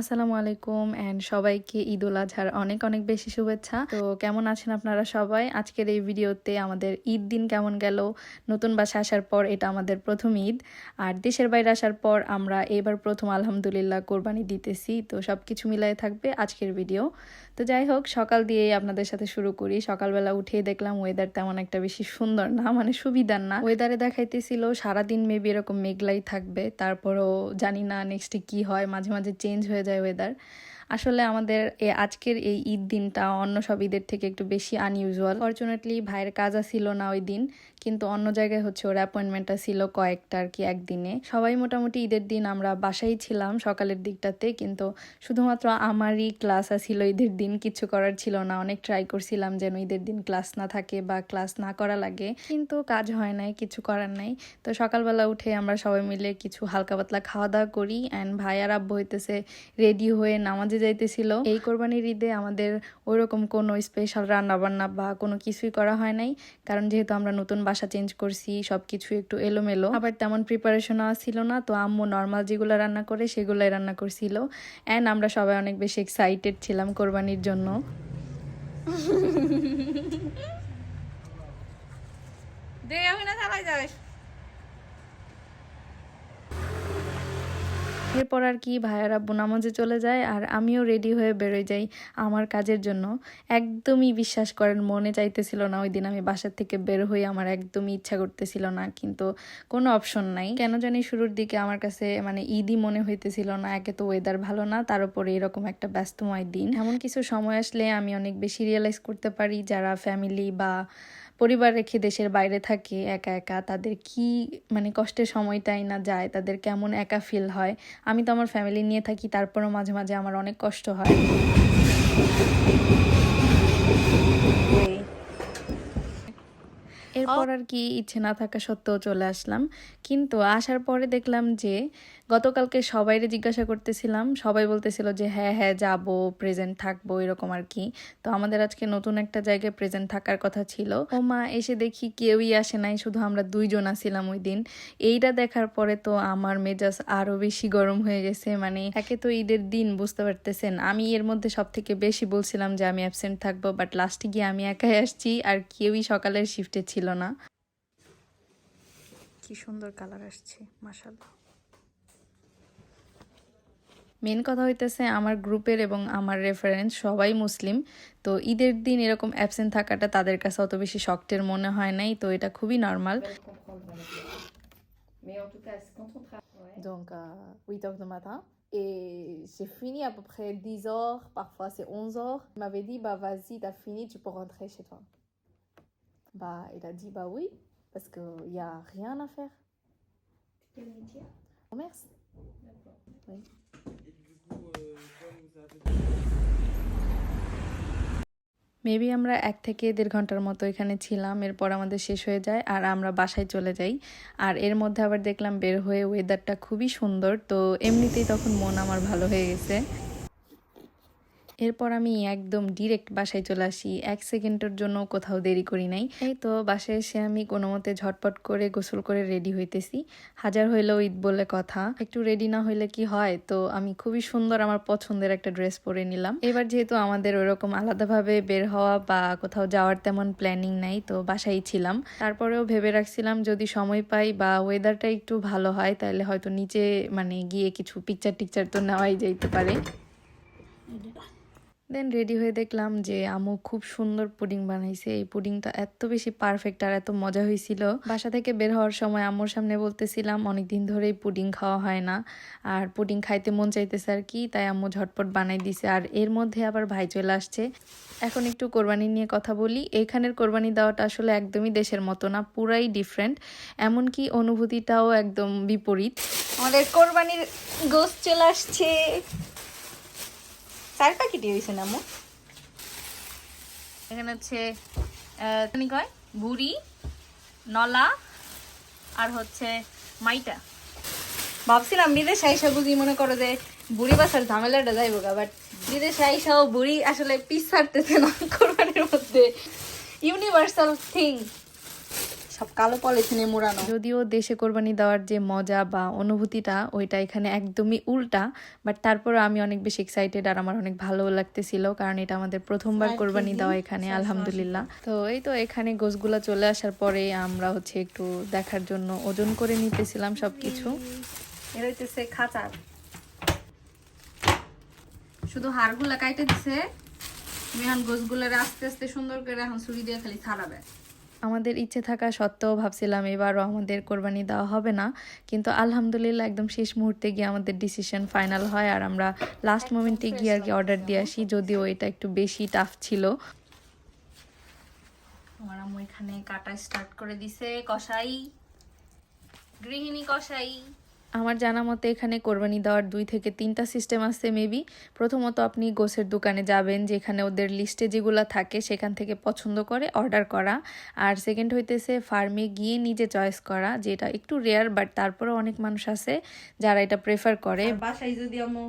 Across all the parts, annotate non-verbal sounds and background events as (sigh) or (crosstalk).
আসসালামু আলাইকুম অ্যান্ড সবাইকে ঈদ উল আজহার অনেক অনেক বেশি শুভেচ্ছা। তো কেমন আছেন আপনারা সবাই? আজকের এই ভিডিওতে আমাদের ঈদ দিন কেমন গেল? নতুন বাসা আসার পর এটা আমাদের প্রথম ঈদ। আর দেশের বাইরে আসার পর আমরা এবার প্রথম আলহামদুলিল্লাহ কোরবানি দিতেছি। তো সব কিছু মিলাই থাকবে আজকের ভিডিও। তো যাই হোক, সকাল দিয়েই আপনাদের সাথে শুরু করি। সকালবেলা উঠেই দেখলাম ওয়েদার তেমন একটা বেশি সুন্দর না মানে সুবিধার না। ওয়েদারে দেখাইতেছিল সারাদিন মেবি এরকম মেঘলাই থাকবে। তারপরও জানি না নেক্সটে কি হয়, মাঝে মাঝে চেঞ্জ হয়ে যায় ওয়েদার আসলে আমাদের আজকের এই ঈদ দিনটা অন্য সব ঈদের থেকে একটু বেশি আনইউজুয়াল ফর্চুনেটলি ভাইয়ের কাজা ছিল না ওই দিন, কিন্তু অন্য জায়গায় হচ্ছে ওর অ্যাপয়েন্টমেন্টটা ছিল কয়েকটা আর কি একদিনে। সবাই মোটামুটি ঈদের দিন আমরা বাসায় ছিলাম সকালের দিকটাতে, কিন্তু শুধুমাত্র আমারই ক্লাস ছিল ঈদের দিন, কিছু করার ছিল না। অনেক ট্রাই করছিলাম যেন ঈদের দিন ক্লাস না থাকে বা ক্লাস না করা লাগে, কিন্তু কাজ হয় নাই, কিছু করার নাই। তো সকালবেলা উঠে আমরা সবাই মিলে কিছু হালকা পাতলা খাওয়া দাওয়া করি অ্যান্ড ভাইয়ার আব্বু হইতেছে রেডি হয়ে নামাজে যাইতেছিল। এই কোরবানির ঈদে আমাদের ওইরকম কোনো স্পেশাল রান্না বান্না বা কোনো কিছুই করা হয় নাই। কারণ যেহেতু আমরা নতুন বাসা চেঞ্জ করছি সব কিছু একটু এলোমেলো। আবার তেমন প্রিপারেশনও ছিল না, তো আম্মু নর্মাল যেগুলো রান্না করে সেগুলোই রান্না করছিল। অ্যান্ড আমরা সবাই অনেক বেশি এক্সাইটেড ছিলাম কোরবানির জন্য। (laughs) দে না চালাই যাস এরপর আর কি ভাইয়ারা আব্বু নামাজে চলে যায় আর আমিও রেডি হয়ে বেরোয় যাই আমার কাজের জন্য। একদমই বিশ্বাস করেন, মনে চাইতেছিল না ওই দিন আমি বাসার থেকে বের হয়ে আমার একদমই ইচ্ছা করতেছিল না, কিন্তু কোনো অপশন নাই। কেন জানি শুরুর দিকে আমার কাছে মানে ঈদই মনে হইতেছিল না, একে তো ওয়েদার ভালো না, তার উপরে এরকম একটা ব্যস্তময় দিন। এমন কিছু সময় আসলে আমি অনেক বেশি রিয়েলাইজ করতে পারি, যারা ফ্যামিলি বা পরিবার রেখে দেশের বাইরে থাকে একা একা তাদের কি মানে কষ্টের সময়টাই না যায় তাদের কেমন একা ফিল হয়? আমি তো আমার ফ্যামিলি নিয়ে থাকি তারপরও মাঝে মাঝে আমার অনেক কষ্ট হয়। এরপর আর কি ইচ্ছে না থাকা সত্ত্বেও চলে আসলাম। কিন্তু আসার পরে দেখলাম যে গতকালকে সবাইরে জিজ্ঞাসা করতেছিলাম, সবাই বলতেছিল যে হ্যাঁ হ্যাঁ যাব প্রেজেন্ট থাকব, এরকম আর কি। তো আমাদের আজকে নতুন একটা জায়গায় প্রেজেন্ট থাকার কথা ছিল। ও মা এসে দেখি কেউই আসে নাই, শুধু আমরা দুইজন আসছিলাম ওই দিন। এইটা দেখার পরে তো আমার মেজাজ আরও বেশি গরম হয়ে গেছে মানে একে তো ঈদের দিন, বুঝতে পারতেছেন। আমি এর মধ্যে সব থেকে বেশি বলছিলাম যে আমি অ্যাবসেন্ট থাকব বাট লাস্টে গিয়ে আমি একাই আসছি, আর কেউই সকালের শিফটে ছিল না। কি সুন্দর কালার আসছে মাসাল্লাহ মেন কথা হইতেছে আমার গ্রুপের এবং আমার রেফারেন্স সবাই মুসলিম তো ঈদের দিন এরকম অ্যাবসেন্ট থাকাটা তাদের কাছে অত বেশি শক্টের মনে হয় নাই তো এটা খুবই normal. Donc, euh, 8 heures du matin. Et j'ai fini à peu près 10 heures, parfois c'est 11 heures. Il m'avait dit, bah vas-y, t'as fini, tu peux rentrer chez toi. Bah, il a dit, bah oui, parce qu'il n'y a rien à faire. Quel métier Commerce. D'accord. Oui. Maybe আমরা এক থেকে দেড় ঘণ্টার মতো এখানে ছিলাম, এরপর আমাদের শেষ হয়ে যায় আর আমরা বাসায় চলে যাই। আর এর মধ্যে আবার দেখলাম বের হয়ে ওয়েদারটা খুবই সুন্দর, তো এমনিতেই তখন মন আমার ভালো হয়ে গেছে। এরপর আমি একদম ডিরেক্ট বাসায় চলে আসি। এক সেকেন্ডের জন্য কোথাও দেরি করি নাই। এই তো বাসায় এসে আমি কোনো মতে ঝটপট করে গোসল করে রেডি হইতেছি। হাজার হইলেও ঈদ বলে কথা। একটু রেডি না হইলে কি হয়? তো আমি খুবই সুন্দর আমার পছন্দের একটা ড্রেস পরে নিলাম। এবার যেহেতু আমাদের ওরকম আলাদাভাবে বের হওয়া বা কোথাও যাওয়ার তেমন প্ল্যানিং নাই, তো বাসায় ছিলাম। তারপরেও ভেবে রাখছিলাম যদি সময় পাই বা ওয়েদারটা একটু ভালো হয়, তাহলে হয়তো নিচে মানে গিয়ে কিছু পিকচার টিকচার তো নেওয়াই যাইতে পারে। দেন রেডি হয়ে দেখলাম যে আমু খুব সুন্দর পুডিং বানাইছে। এই পুডিংটা এত বেশি পারফেক্ট আর এত মজা হয়েছিল বাসা থেকে বের হওয়ার সময় আম্মুর সামনে বলতেছিলাম, অনেকদিন ধরেই পুডিং খাওয়া হয় না। আর পুডিং খাইতে মন চাইতেছে আর কি, তাই আম্মু ঝটপট বানাই দিছে। আর এর মধ্যে আবার ভাই চলে আসছে। এখন একটু কোরবানি নিয়ে কথা বলি। এখানের কোরবানি দেওয়াটা আসলে একদমই দেশের মতো না, পুরাই ডিফারেন্ট এমনকি অনুভূতিটাও একদম বিপরীত। আমাদের কোরবানির গোস চলে আসছে। চার প্যাকেটই হয়েছে না মো এখানে হচ্ছে কয়? বুড়ি নলা আর হচ্ছে মাইটা। ভাবছিলাম বিদেশ আইসা বুঝি মনে করো যে বুড়ি বাসার ঝামেলাটা যাইব গা বাট বিদেশে আইসাও বুড়ি আসলে পিস ছাড়তেছে না কোরবানির মধ্যে। ইউনিভার্সাল থিং সব কালো পলিথিনে মোড়ানো। যদিও দেশে কোরবানি দেওয়ার যে মজা বা অনুভূতিটা ওইটা এখানে একদমই উল্টা বাট তারপরে আমি অনেক বেশি এক্সাইটেড আর আমার অনেক ভালো লাগতেছিল কারণ এটা আমাদের প্রথমবার কোরবানি দেওয়া এখানে আলহামদুলিল্লাহ। তো এই তো এখানে গোসগুলা চলে আসার পরে আমরা হচ্ছে একটু দেখার জন্য ওজন করে নিতেছিলাম সবকিছু। এর হইতেছে খাঁচার। শুধু হাড়গুলা কাইটে দিছে তুমি এখন আস্তে আস্তে সুন্দর করে এখন ছুরি দিয়ে খালি ছাড়াবে। আমাদের ইচ্ছে থাকা সত্ত্বেও ভাবছিলাম এবারও আমাদের কোরবানি দেওয়া হবে না। কিন্তু আলহামদুলিল্লাহ একদম শেষ মুহূর্তে গিয়ে আমাদের ডিসিশন ফাইনাল হয় আর আমরা লাস্ট মোমেন্টে গিয়ে আর কি অর্ডার দিয়ে আসি যদিও এটা একটু বেশি টাফ ছিল। আমার আম্মু এখানে কাটা স্টার্ট করে দিছে কষাই গৃহিণী কষাই আমার জানা মতে এখানে কোরবানি দেওয়ার দুই থেকে তিনটা সিস্টেম আছে মেবি প্রথমত আপনি গোসের দোকানে যাবেন যেখানে ওদের লিস্টে যেগুলো থাকে সেখান থেকে পছন্দ করে অর্ডার করা। আর সেকেন্ড হইতেছে ফার্মে গিয়ে নিজে চয়েস করা যেটা একটু রেয়ার বাট তারপরে অনেক মানুষ আছে যারা এটা প্রেফার করে। বাসায় যদি আম্মু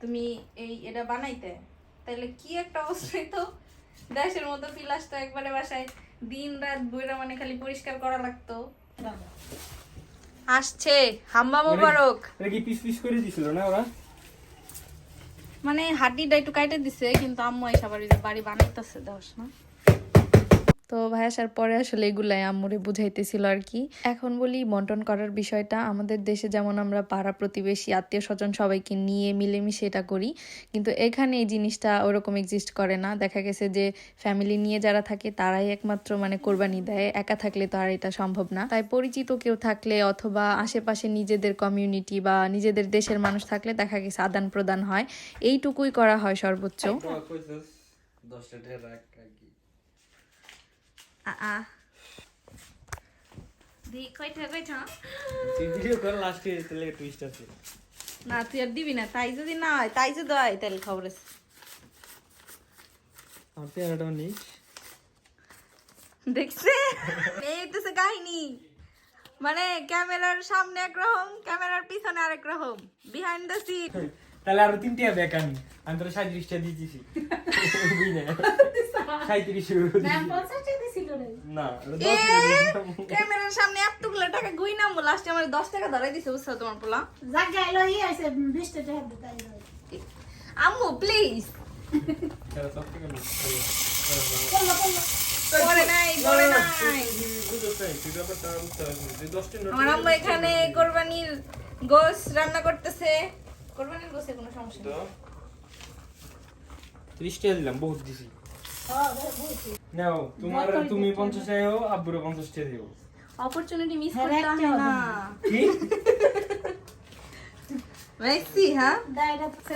তুমি এই এটা বানাইতে তাহলে কি একটা অবস্থা তো? দেশের মতো ফিল আসতো একবারে বাসায়। দিন রাত বইরা মানে খালি পরিষ্কার করা লাগতো। আসছে হাম্মা মোবারক। এটা কি পিস পিস করে দিছিল না ওরা? মানে হাড্ডিটা একটু কাটে দিছে কিন্তু আম্মু এসে বাড়ি বাড়ি বানাইতেছে দশ না। তো ভাই, আসার পরে আসলে এগুলাই আম্মুরে বুঝাইতেছিল আর কি এখন বলি, বন্টন করার বিষয়টা, আমাদের দেশে যেমন আমরা পাড়া প্রতিবেশী আত্মীয় স্বজন সবাইকে নিয়ে মিলেমিশে এটা করি, কিন্তু এখানে এই জিনিসটা ওরকম এক্সিস্ট করে না। দেখা গেছে যে ফ্যামিলি নিয়ে যারা থাকে, তারাই একমাত্র মানে কোরবানি দেয়। একা থাকলে তো আর এটা সম্ভব না। তাই পরিচিত কেউ থাকলে অথবা আশেপাশে নিজেদের কমিউনিটি বা নিজেদের দেশের মানুষ থাকলে দেখা গেছে আদান প্রদান হয়। এইটুকুই করা হয় সর্বোচ্চ। দশটা রাখ আ দি কয়টা কয়টা তুই ভিডিও কর লাস্টে তাহলে টুইস্ট আছে। না তুই আর দিবি না তাই যদি না হয় তাই যদি হয় তাহলে খবর আছে। নিস দেখছে? এইতেছে কাহিনী। মানে ক্যামেরার সামনে একরকম ক্যামেরার পিছনে আরেক রকম। বিহাইন্ড দ্য সিন তাহলে আরও তিনটে ব্যাক আমি আমি তোর সাঁত্রিশটা দিয়েছি (laughs) সাঁত্রিশ না। ক্যামেরার সামনে এতগুলো টাকা গুই নামবো লাস্টে আমার দশ টাকা ধরাই দিছে বুঝছ তোমার পোলা? আমার আম্মু এখানে কোরবানির গোস রান্না করতেছে। কোরবানির গোসে কোনো সমস্যা নেই। ত্রিশ টাকা দিলাম বহুত দিছি। নাও তোমার তুমি টাকা দিও অপরচুনিটি মিস করতে হয় না কি হ্যাঁ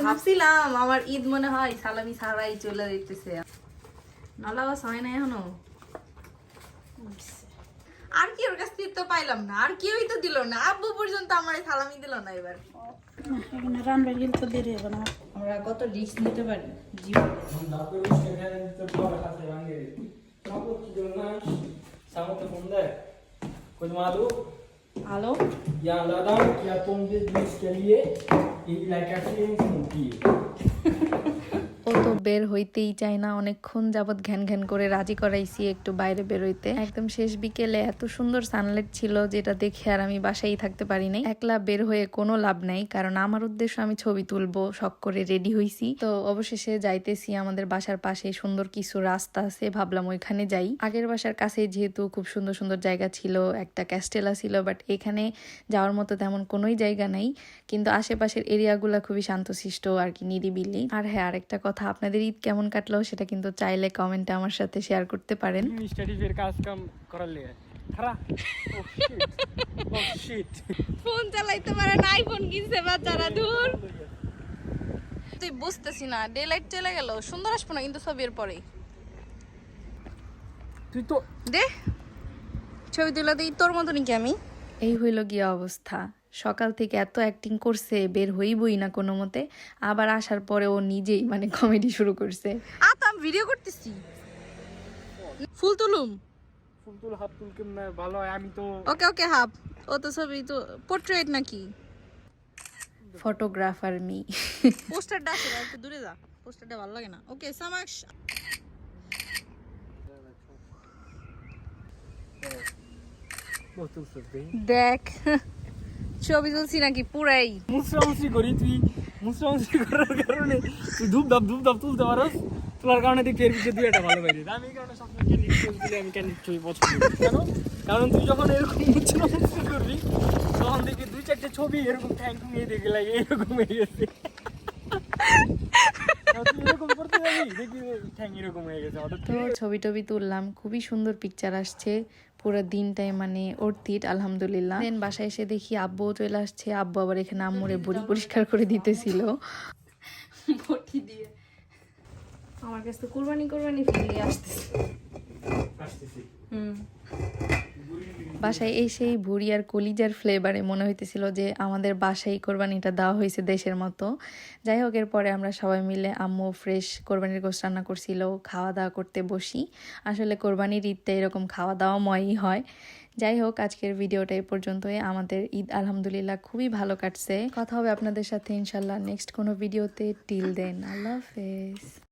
ভাবছিলাম আমার ঈদ মনে হয় সালামি ছাড়াই চলে যেতেছে নলাবাস হয় না এখনও আর কি ওর কাছ থেকে তো পাইলাম না আর কেউই তো দিল না আব্বু পর্যন্ত আমার এই সালামি দিল না এবার আমরা কত রিস্ক নিতে পারি জীবন? Hello de l'escalier et il a cassé son pied. ও তো বের হইতেই চায় না। অনেকক্ষণ যাবৎ ঘ্যান ঘ্যান করে রাজি করাইছি একটু বাইরে বেরোইতে। একদম শেষ বিকেলে এত সুন্দর সানলাইট ছিল যেটা দেখে আর আমি বাসায় থাকতে পারি নাই। একলা বের হয়ে কোনো লাভ নাই, কারণ আমার উদ্দেশ্য আমি ছবি তুলবো, শখ করে রেডি হইছি। তো অবশেষে যাইতেছি আমাদের বাসার পাশে, সুন্দর কিছু রাস্তা আছে, ভাবলাম ওইখানে যাই। আগের বাসার কাছে যেহেতু খুব সুন্দর সুন্দর জায়গা ছিল, একটা ক্যাস্টেলা ছিল বাট এখানে যাওয়ার মতো তেমন কোনোই জায়গা নাই। কিন্তু আশেপাশের এরিয়াগুলো খুবই শান্তশিষ্ট আর কি নিরিবিলি। আর হ্যাঁ আরেকটা কথা, আপনাদের আপনাদের ঈদ কেমন কাটলো সেটা কিন্তু চাইলে কমেন্টে আমার সাথে শেয়ার করতে পারেন। ফোন চালাইতে পারে না আইফোন কিনছে বাচ্চারা দূর তুই বুঝতেছি না ডে লাইট চলে গেল সুন্দর আসব না কিন্তু ছবির পরে তুই তো দে ছবি তুলে দিই তোর মতনই কি আমি? এই হইল গিয়ে অবস্থা। সকাল থেকে এত অ্যাক্টিং করছে বের হইবই না কোনো মতে। আবার আসার পরে ও নিজেই মানে কমেডি শুরু করছে। আ আমি ভিডিও করতেছি। ফুল তুলুম। ফুলতুল হাত তুল কেমনে ভালো হয় আমি তো ওকে ওকে হাফ। ও তো ছবি তো পোর্ট্রেট নাকি? ফটোগ্রাফার মি পোস্টারটা আছে একটু দূরে যা। পোস্টারটা ভালো লাগে না। ওকে সামাক্স দেখ। ছবি তুলছি নাকি? পুরাই। মুসরামুসরি করি তুই। মুসরামুসরি করার কারণে তুই ধূপ ধাপ ধূপ ধাপ তুলতে পারস। তোলার কারণে দেখি এর পিছিয়ে দুই একটা ভালো পাই আমি এই কারণে সবসময় ক্যান্ডিড ছবি তুলে আমি ক্যান্ডিড ছবি পছন্দ করি। কেন? কারণ তুই যখন এরকম মুসরামুসরি করবি তখন দেখি দুই চারটে ছবি এরকম ঠ্যাং ঠুঙিয়ে দেখে লাগে এরকম হয়ে গেছে। (laughs) এরকম তো ছবি টবি তুললাম খুবই সুন্দর পিকচার আসছে পুরো দিনটাই মানে অর্থিত আলহামদুলিল্লাহ। দেন বাসায় এসে দেখি আব্বুও চলে আসছে আব্বু আবার এখানে আম্মুরে বুড়ি পরিষ্কার করে দিতেছিল। (laughs) বটি দিয়ে। আমার কাছে তো কুরবানি কুরবানি আসতেছে। আসতেছি। হুম। বাসায় এসেই ভুড়ি আর কলিজার ফ্লেভারে মনে হইতেছিল যে আমাদের বাসায় কোরবানিটা দেওয়া হয়েছে দেশের মতো। যাই হোক, এরপরে আমরা সবাই মিলে আম্মু ফ্রেশ কোরবানির গোস রান্না করছিল, খাওয়া দাওয়া করতে বসি। আসলে কোরবানির ঈদটা এরকম খাওয়া দাওয়া ময়ই হয়। যাই হোক, আজকের ভিডিওটা এই পর্যন্তই। আমাদের ঈদ আলহামদুলিল্লাহ খুবই ভালো কাটছে। কথা হবে আপনাদের সাথে ইনশাল্লাহ নেক্সট কোনো ভিডিওতে। টিল দেন আল্লাহ হাফেজ।